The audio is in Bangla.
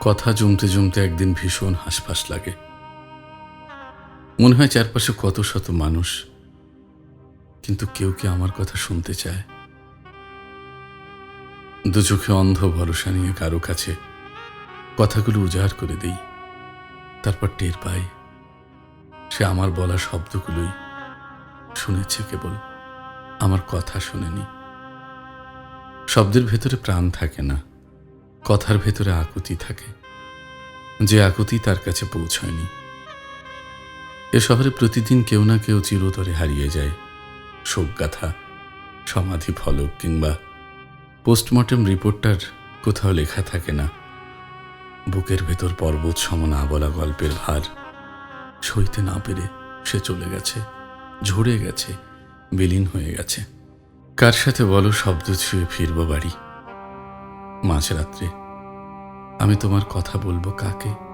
কথা জমতে জমতে একদিন ভীষণ হাসফাস লাগে। মনে হয় চারপাশে কত শত মানুষ, কিন্তু কেউ কি আমার কথা শুনতে চায়? দু চোখে অন্ধ ভরসা নিয়ে কারও কাছে কথাগুলো উজাড় করে দেই, তারপর টের পাই, সে আমার বলা শব্দগুলোই শুনেছে কেবল, আমার কথা শুনেনি। শব্দের ভেতরে প্রাণ থাকে না। কথার ভেতরে আকুতি থাকে, যে আকুতি তার কাছে পৌঁছয়নি। এ শহরে প্রতিদিন কেউ না কেউ চিরতরে হারিয়ে যায় শোকগাথা, সমাধি ফলক কিংবা পোস্টমর্টেম রিপোর্টটার কোথাও লেখা থাকে না। বুকের ভেতর পর্বত সমনা বলা গল্পের ভার সইতে না পেরে সে চলে গেছে, ঝরে গেছে, বিলীন হয়ে গেছে। কার সাথে বলো শব্দ ছুঁয়ে ফিরব বাড়ি? মাঝরাত্রে আমি তোমার কথা বলব কাকে?